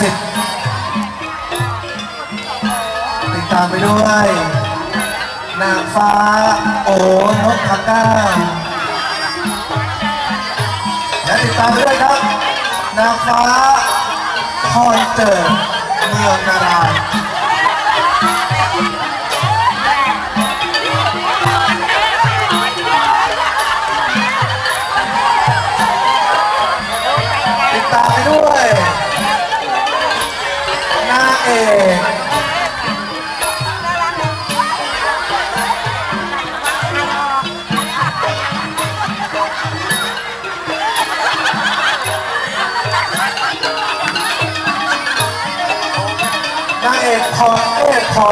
สิบติดตามไปด้วย นางฟ้า โอนกพก้าและติดตามไปด้วยครับ นางฟ้าพรเจิดเมืองนาราย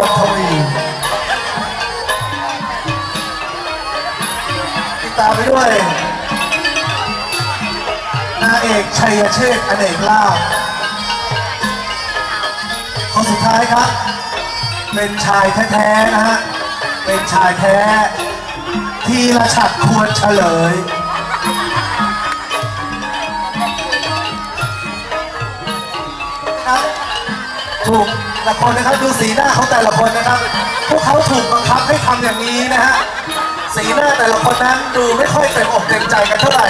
รทวีติดตามไปด้วยนางเอกชัยเชษฐ์อเนกลาภคนสุดท้ายครับ เป็นชายแท้ๆนะฮะ เป็นชายแท้ ทีละฉัดควรเฉลยครับถูก ละคนนะครับดูสีหน้าเขาแต่ละคนนะครับ พวกเขาถูกบังคับให้ทำอย่างนี้นะฮะสีหน้าแต่ละคนนั้นดูไม่ค่อยเต็มอกเต็มใจกันเท่าไหร่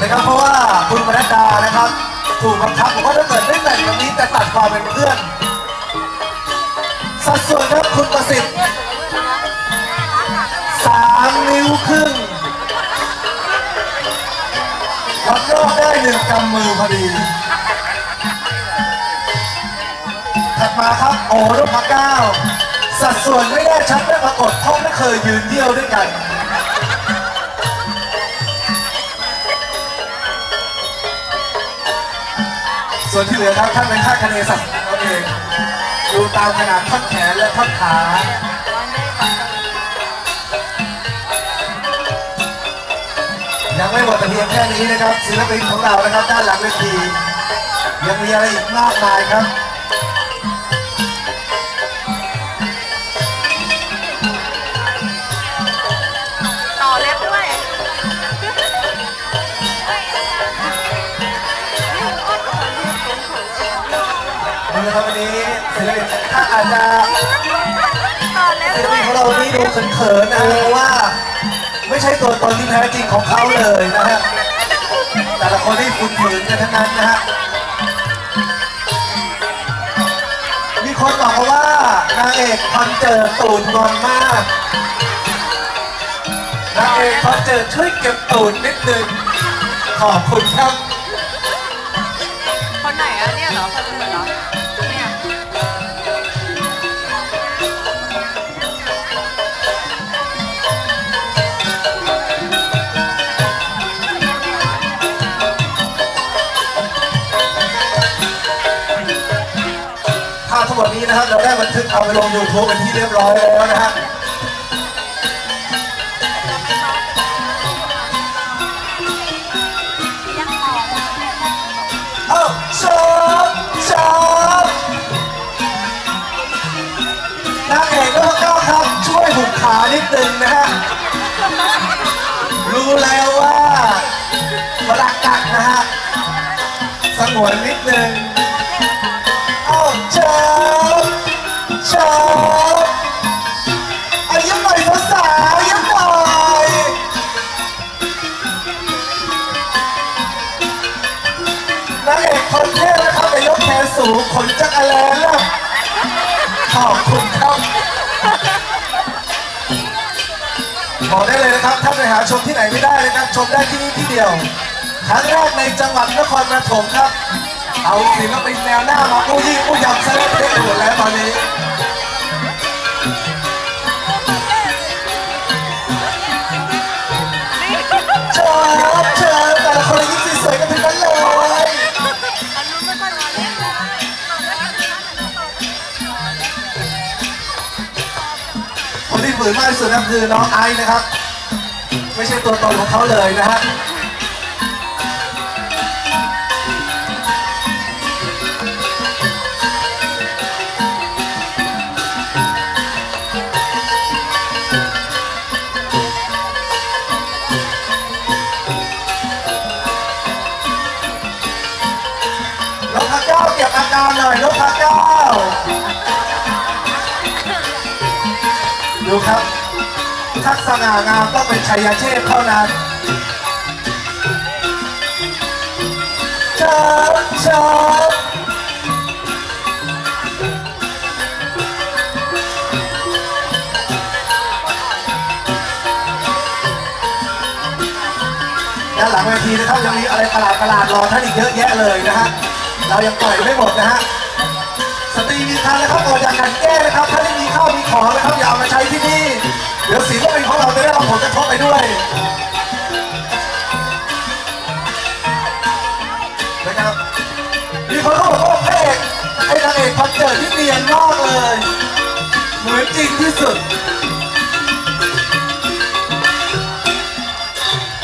นะครับเพราะว่าคุณมนัดดานะครับ ถูกบังคับบอกว่าถ้าเกิดไม่แต่งแบบนี้จะตัดความเป็นเพื่อน สัดส่วนครับคุณประสิทธิ์สามนิ้วครึ่งวัดรอบได้หนึ่งกำมือพอดี ครับ โอ้นพเก้า สัดส่วนไม่ได้ชัดไม่ปรากฏเพราะไม่เคยยืนเดี่ยวด้วยกัน ส่วนที่เหลือครับท่านเป็นค่าคะแนสัตว์เราเองดูตามขนาดท่อนแขนและท่อนขายังไม่หมดแต่เพียงแค่นี้นะครับศิลปินของเรานะครับ ด้านหลังเวทียังมีอะไรอีกมากมายครับ นี่นะครับวันนี้ศิลปินถ้าอาจจะต่อเล็บศิลด้วปิยนของเรานี่ดูเขินๆนะเพราะว่า ไม่ใช่ตัวตนที่แท้จริงของเขาเลยนะฮะแต่ละคนที่คุ้นผืนกันทั้งนั้นนะฮะมีคนบอกมาว่านางเอกคอนเจิดตูนงอนมากนางเอกคอนเจิดช่วยเก็บตูนนิดนึงขอบคุณครับ คนไหนอะเนี่ยเหรอคนอื่นเหรอ ภาพทั้งหมดนี้นะครับเราได้บันทึกเอาไปลง YouTube เป็นที่เรียบร้อยแล้วนะฮะเอ้ชอบชอบนาเอกก็ก็ครับช่วยหุบขานิดนึงนะฮะ รู้แล้วว่าปรักกันนะฮะสงวนนิดนึง บอกได้เลยนะครับถ้าไปหาชมที่ไหนไม่ได้เลยครับชมได้ที่นี่ที่เดียวครั้งแรกในจังหวัดนครปฐมครับ เอาศิลปินแนวหน้ามาอู้ยี่กู้ยำซะเละเทะหมดแล้วตอนนี้ ฝืนมากที่สุดนะคือน้องไอซ์นะครับ ไม่ใช่ตัวตนของเขาเลยนะฮะล้วพระเจ้าเก็บอาการามหน่อยนพเก้า ครับทักษณางามต้องเป็นชัยเชษเท่านั้นชิญเชิญด้านหลังเวทีนะครับยังมีอะไรประหลาดประหลาดรอท่านอีกเยอะแยะเลยนะฮะเรายังปล่อยไม่หมดนะฮะีมีคันนะครับออกจากกันแก้นะครับ ถ้าไม่มีข้าวมีของนะครับอย่าเอามาใช้ที่นี่ เดี๋ยวสีก็เป็นของเราจะได้รับผลกระทบไปด้วยนะครับมีคนเขาบอกว่าพระเอกไอ้นางเอกคอนเสิร์ตที่เนียนมากเลย เหมือนจริงที่สุด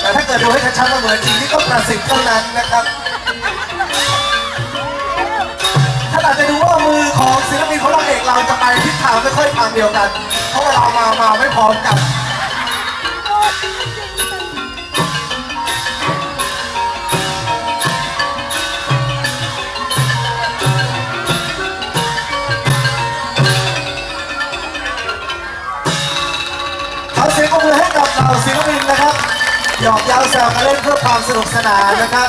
แต่ถ้าเกิดดูให้ชัดๆว่าเหมือนจริงนี่ก็ประสิทธิ์เท่านั้นนะครับางไม่ค่อยทางเดียวกัน เพราะว่าเรามามาไม่พร้อมกันขอเสียงปรบมือให้กับเราศิลปินนะครับหยอกเย้าแซวกันเล่นเพื่อความสนุกสนานนะครับ